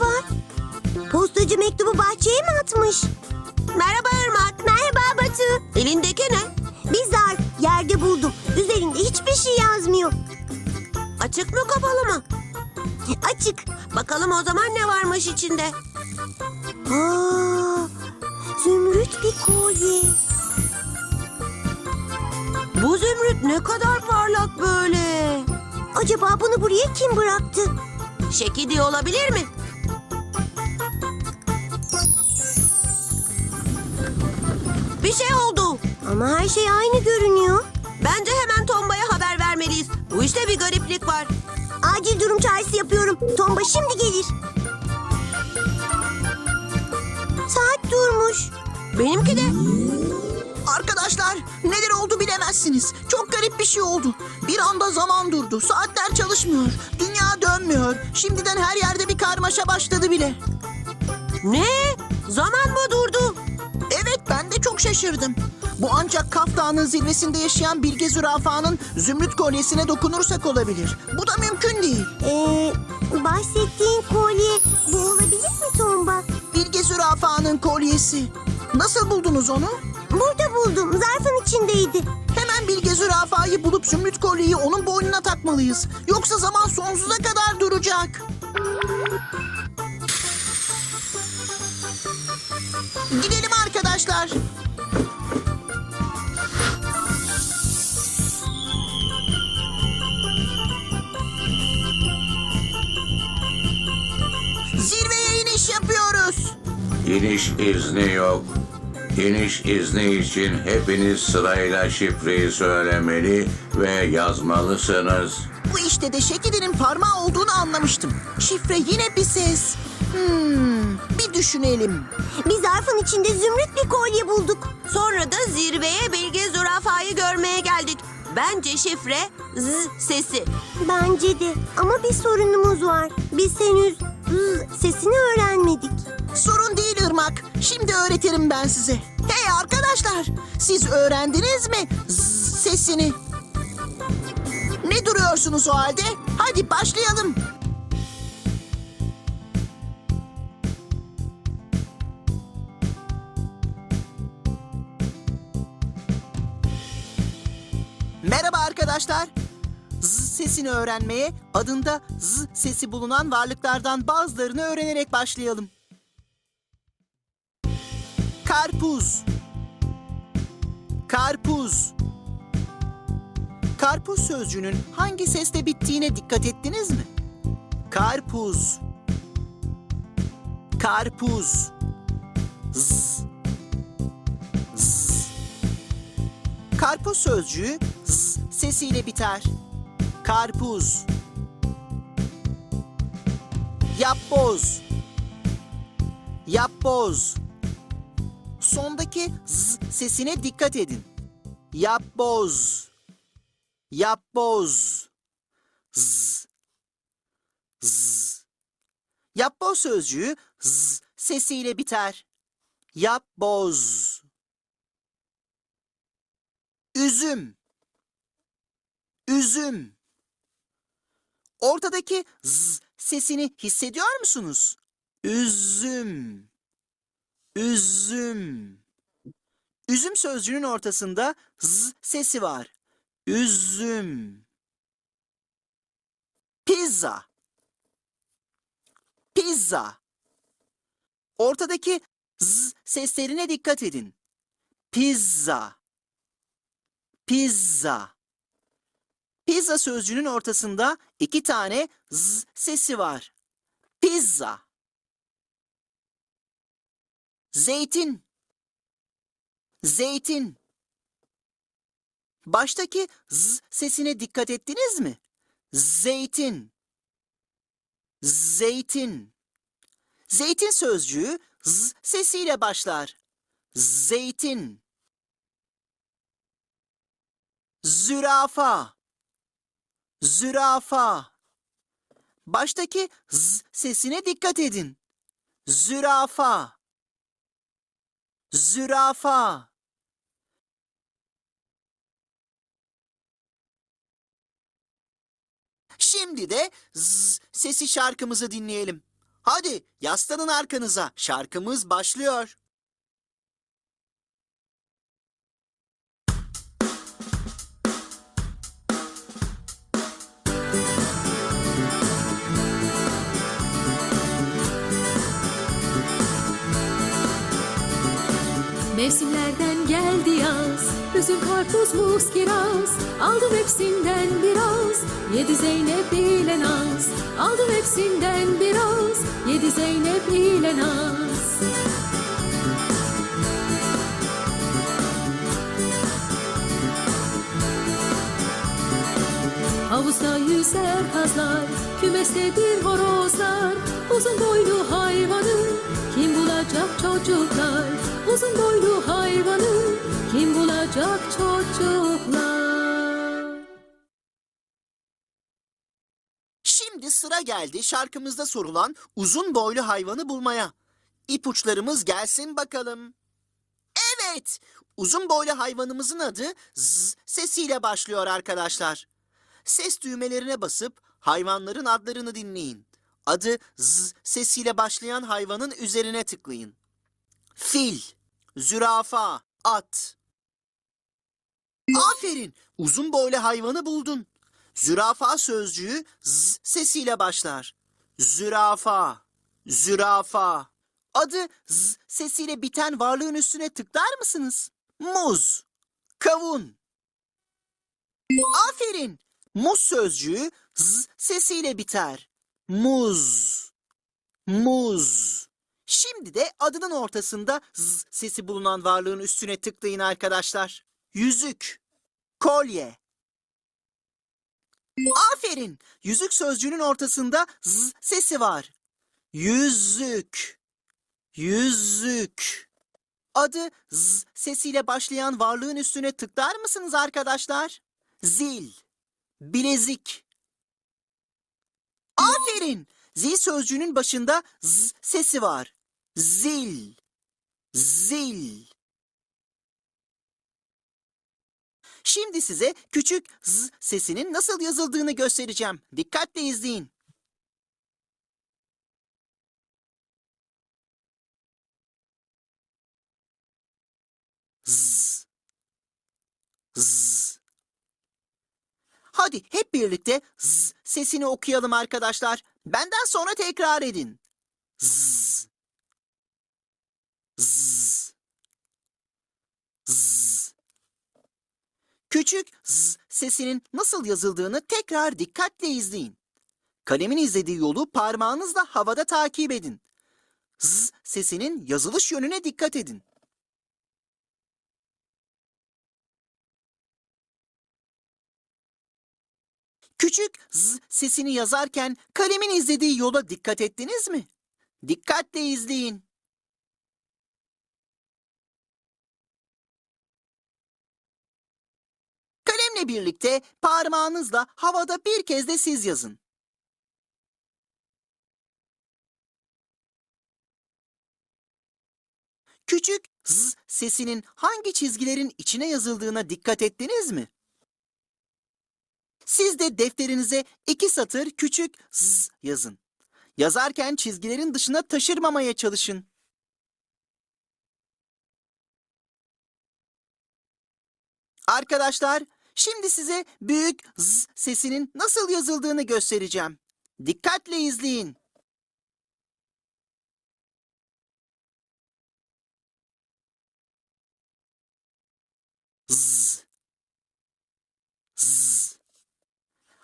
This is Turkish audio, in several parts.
var? Postacı mektubu bahçeye mi atmış? Merhaba Irmak. Merhaba Batu. Elindeki ne? Bir zarf. Yerde buldum. Üzerinde hiçbir şey yazmıyor. Açık mı kapalı mı? Açık. Bakalım o zaman ne varmış içinde? Aa, zümrüt bir kolye. Bu zümrüt ne kadar parlak böyle. Acaba bunu buraya kim bıraktı? Şekidi olabilir mi? Bir şey oldu. Ama her şey aynı görünüyor. Bence hemen Tomba'ya haber vermeliyiz. Bu işte bir gariplik var. Acil durum çağrısı yapıyorum. Tomba şimdi gelir. Saat durmuş. Benimki de. Arkadaşlar neler oldu bilemezsiniz. Çok garip bir şey oldu. Bir anda zaman durdu. Saatler çalışmıyor. Dünya dönmüyor. Şimdiden her yerde bir karmaşa başladı bile. Ne? Zaman mı durdu? Çok şaşırdım. Bu ancak Kaf Dağı'nın zirvesinde yaşayan Bilge Zürafa'nın zümrüt kolyesine dokunursak olabilir. Bu da mümkün değil. Ee, bahsettiğin kolye bu olabilir mi Tomba? Bilge Zürafa'nın kolyesi. Nasıl buldunuz onu? Burada buldum. Zarfın içindeydi. Hemen Bilge Zürafa'yı bulup zümrüt kolyeyi onun boynuna takmalıyız. Yoksa zaman sonsuza kadar duracak. Gidelim arkadaşlar. Zirveye iniş yapıyoruz. İniş izni yok. İniş izni için hepiniz sırayla şifreyi söylemeli ve yazmalısınız. Bu işte de Şekidi'nin parmağı olduğunu anlamıştım. Şifre yine bir ses. Hmm, bir düşünelim. Bir zarfın içinde zümrüt bir kolye bulduk. Sonra da zirveye Bilge Zürafa'yı görmeye geldik. Bence şifre z sesi. Bence de ama bir sorunumuz var. Biz henüz z sesini öğrenmedik. Sorun değil Irmak. Şimdi öğretirim ben size. Hey arkadaşlar, siz öğrendiniz mi zzz sesini? Ne duruyorsunuz o halde? Hadi başlayalım. Merhaba arkadaşlar. Z sesini öğrenmeye adında z sesi bulunan varlıklardan bazılarını öğrenerek başlayalım. Karpuz. Karpuz. Karpuz sözcüğünün hangi sesle bittiğine dikkat ettiniz mi? Karpuz. Karpuz. Z. Z. Karpuz sözcüğü z sesiyle biter. Karpuz. Yapboz. Yapboz. Sondaki z sesine dikkat edin. Yapboz. Yapboz. Z. Z. Yapboz sözcüğü z sesiyle biter. Yapboz. Üzüm. Üzüm. Ortadaki z sesini hissediyor musunuz? Üzüm. Üzüm. Üzüm sözcüğünün ortasında z sesi var. Üzüm. Pizza. Pizza. Ortadaki z seslerine dikkat edin. Pizza. Pizza. Pizza sözcüğünün ortasında iki tane z sesi var. Pizza. Zeytin. Zeytin. Baştaki z sesine dikkat ettiniz mi? Zeytin. Zeytin. Zeytin sözcüğü z sesiyle başlar. Zeytin. Zürafa. Zürafa. Baştaki z sesine dikkat edin. Zürafa. Zürafa. Şimdi de z sesi şarkımızı dinleyelim. Hadi yaslanın arkanıza. Şarkımız başlıyor. Mevsimlerden geldi yaz. Üzüm, karpuz, muz, kiraz. Aldım hepsinden biraz. Yedi Zeynep ile Naz. Aldım hepsinden biraz. Yedi Zeynep ile Naz Havuzda yüzer kazlar Kümestedir horozlar Uzun boylu hayvanı Kim bulacak çocuklar Uzun boylu hayvanı Kim bulacak çocuklar Şimdi sıra geldi şarkımızda sorulan uzun boylu hayvanı bulmaya. İpuçlarımız gelsin bakalım. Evet, uzun boylu hayvanımızın adı z sesiyle başlıyor arkadaşlar. Ses düğmelerine basıp hayvanların adlarını dinleyin. Adı z sesiyle başlayan hayvanın üzerine tıklayın. Fil, zürafa, at. Aferin, uzun boylu hayvanı buldun. Zürafa sözcüğü z sesiyle başlar. Zürafa, zürafa. Adı z sesiyle biten varlığın üstüne tıklar mısınız? Muz, kavun. Aferin. Muz sözcüğü z sesiyle biter. Muz, muz. Şimdi de adının ortasında z sesi bulunan varlığın üstüne tıklayın arkadaşlar. Yüzük, kolye. Aferin. Yüzük sözcüğünün ortasında z sesi var. Yüzük. Yüzük. Adı z sesiyle başlayan varlığın üstüne tıklar mısınız arkadaşlar? Zil. Bilezik. Aferin. Zil sözcüğünün başında z sesi var. Zil. Zil. Şimdi size küçük z sesinin nasıl yazıldığını göstereceğim. Dikkatle izleyin. Z. Z. Hadi hep birlikte z sesini okuyalım arkadaşlar. Benden sonra tekrar edin. Z. Z. Z. Küçük z sesinin nasıl yazıldığını tekrar dikkatle izleyin. Kalemin izlediği yolu parmağınızla havada takip edin. Z sesinin yazılış yönüne dikkat edin. Küçük z sesini yazarken kalemin izlediği yola dikkat ettiniz mi? Dikkatle izleyin. Kalemle birlikte parmağınızla havada bir kez de siz yazın. Küçük z sesinin hangi çizgilerin içine yazıldığına dikkat ettiniz mi? Siz de defterinize iki satır küçük z yazın. Yazarken çizgilerin dışına taşırmamaya çalışın. Arkadaşlar, şimdi size büyük z sesinin nasıl yazıldığını göstereceğim. Dikkatle izleyin. Z. Z.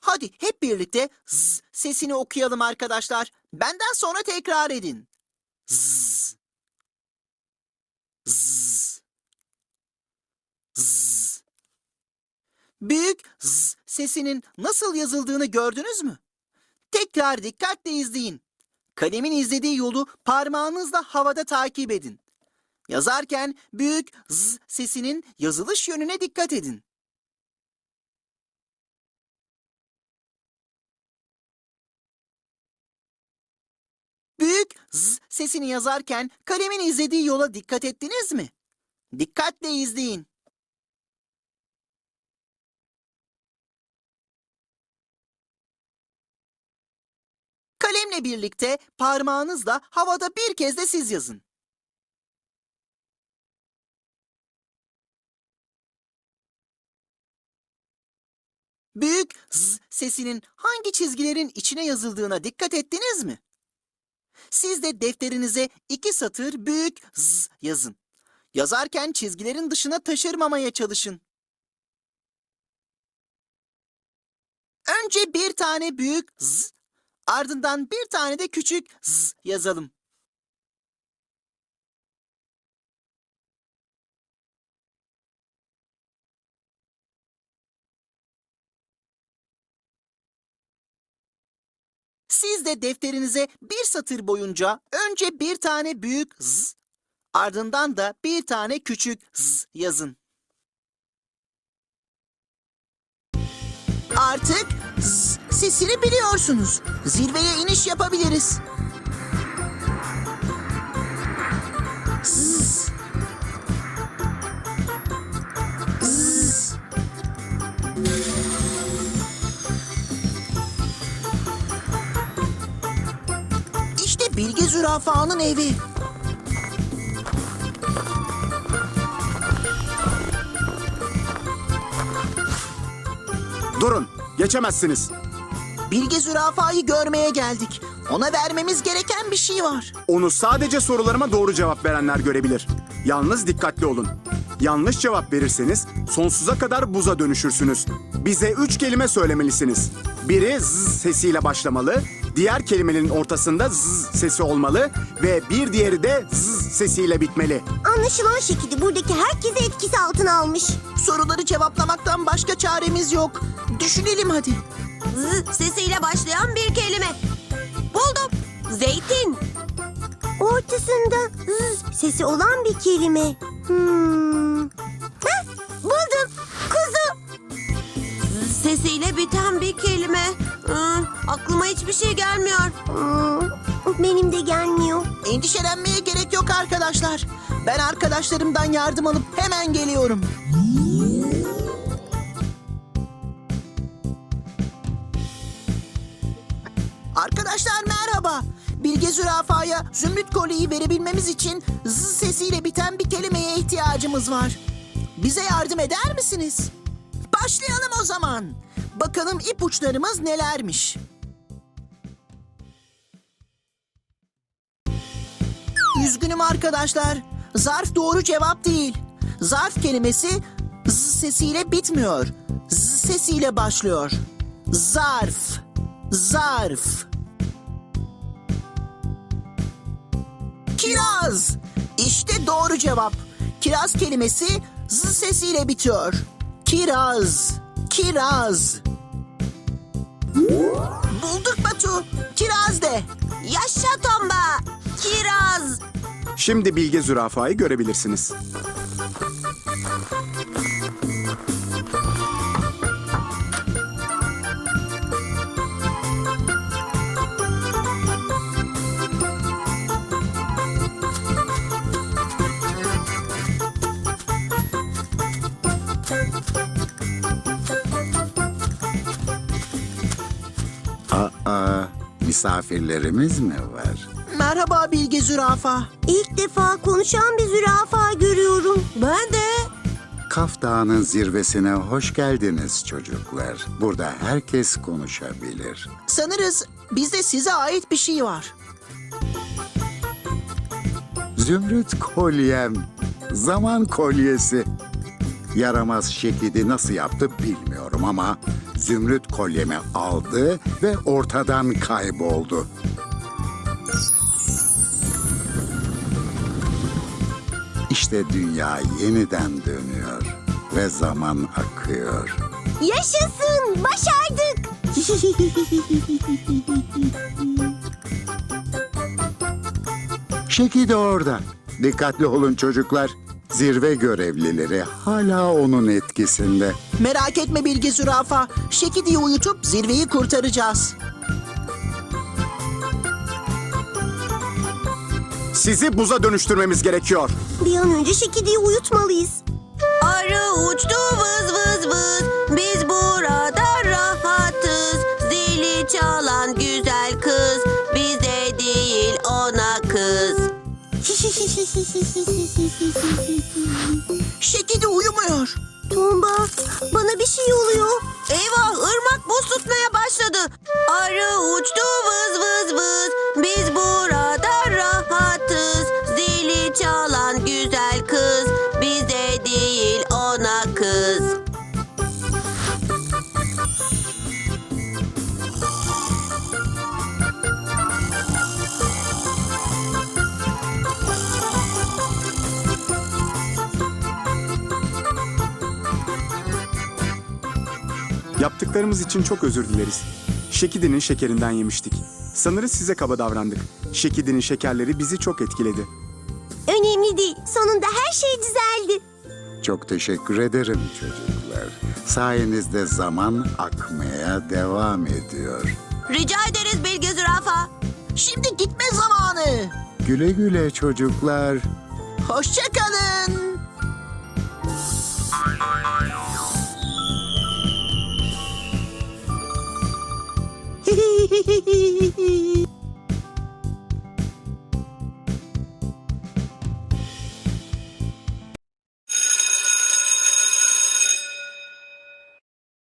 Hadi hep birlikte z sesini okuyalım arkadaşlar. Benden sonra tekrar edin. Z. Z. Z. Büyük z sesinin nasıl yazıldığını gördünüz mü? Tekrar dikkatle izleyin. Kalemin izlediği yolu parmağınızla havada takip edin. Yazarken büyük z sesinin yazılış yönüne dikkat edin. Büyük z sesini yazarken kalemin izlediği yola dikkat ettiniz mi? Dikkatle izleyin. Kalemle birlikte parmağınızla havada bir kez de siz yazın. Büyük z sesinin hangi çizgilerin içine yazıldığına dikkat ettiniz mi? Siz de defterinize iki satır büyük z yazın. Yazarken çizgilerin dışına taşırmamaya çalışın. Önce bir tane büyük z, ardından bir tane de küçük z yazalım. Siz de defterinize bir satır boyunca önce bir tane büyük z, ardından da bir tane küçük z yazın. Artık z sesini biliyorsunuz. Zirveye iniş yapabiliriz. Bilge Zürafa'nın evi. Durun, geçemezsiniz. Bilge Zürafa'yı görmeye geldik. Ona vermemiz gereken bir şey var. Onu sadece sorularıma doğru cevap verenler görebilir. Yalnız dikkatli olun. Yanlış cevap verirseniz sonsuza kadar buza dönüşürsünüz. Bize üç kelime söylemelisiniz. Biri z sesiyle başlamalı, diğer kelimenin ortasında z sesi olmalı ve bir diğeri de z sesiyle bitmeli. Anlaşılan şekilde buradaki herkesi etkisi altına almış. Soruları cevaplamaktan başka çaremiz yok. Düşünelim hadi. Z sesiyle başlayan bir kelime. Buldum. Zeytin. Ortasında z sesi olan bir kelime. Hmm. Heh, buldum. Sesiyle biten bir kelime. Hmm, aklıma hiçbir şey gelmiyor. Hmm, benim de gelmiyor. Endişelenmeye gerek yok arkadaşlar. Ben arkadaşlarımdan yardım alıp hemen geliyorum. Arkadaşlar merhaba. Bilge Zürafa'ya Zümrüt Kolye'yi verebilmemiz için z sesiyle biten bir kelimeye ihtiyacımız var. Bize yardım eder misiniz? Başlayalım o zaman. Bakalım ipuçlarımız nelermiş. Üzgünüm arkadaşlar. Zarf doğru cevap değil. Zarf kelimesi z sesiyle bitmiyor. Z sesiyle başlıyor. Zarf. Zarf. Kiraz. İşte doğru cevap. Kiraz kelimesi z sesiyle bitiyor. Kiraz. Kiraz. Bulduk Batu. Kiraz de. Yaşa Tomba. Kiraz. Şimdi Bilge Zürafa'yı görebilirsiniz. Misafirlerimiz mi var? Merhaba Bilge Zürafa. İlk defa konuşan bir zürafa görüyorum. Ben de. Kaf Dağı'nın zirvesine hoş geldiniz çocuklar. Burada herkes konuşabilir. Sanırız bizde size ait bir şey var. Zümrüt kolyem, zaman kolyesi. Yaramaz şekidi nasıl yaptı bilmiyorum ama zümrüt kolyemi aldı ve ortadan kayboldu. İşte dünya yeniden dönüyor ve zaman akıyor. Yaşasın. Başardık. Şeki de orada. Dikkatli olun çocuklar. Zirve görevlileri hala onun etkisinde. Merak etme Bilge Zürafa. Şekidi'yi uyutup zirveyi kurtaracağız. Sizi buza dönüştürmemiz gerekiyor. bir an önce Şekidi'yi uyutmalıyız. Şekilde uyumuyor. Tomba bana bir şey oluyor. Eyvah ırmak buz tutmaya başladı. Arı uçtu vız vız vız. Biz burada rahatız. Zili çalan güzel kız. Bize değil ona kız. Yaptıklarımız için çok özür dileriz. Şekidinin şekerinden yemiştik. Sanırız size kaba davrandık. Şekidinin şekerleri bizi çok etkiledi. Önemli değil. Sonunda her şey düzeldi. Çok teşekkür ederim çocuklar. Sayenizde zaman akmaya devam ediyor. Rica ederiz Bilge Zürafa. Şimdi gitme zamanı. Güle güle çocuklar. Hoşçakalın. Hee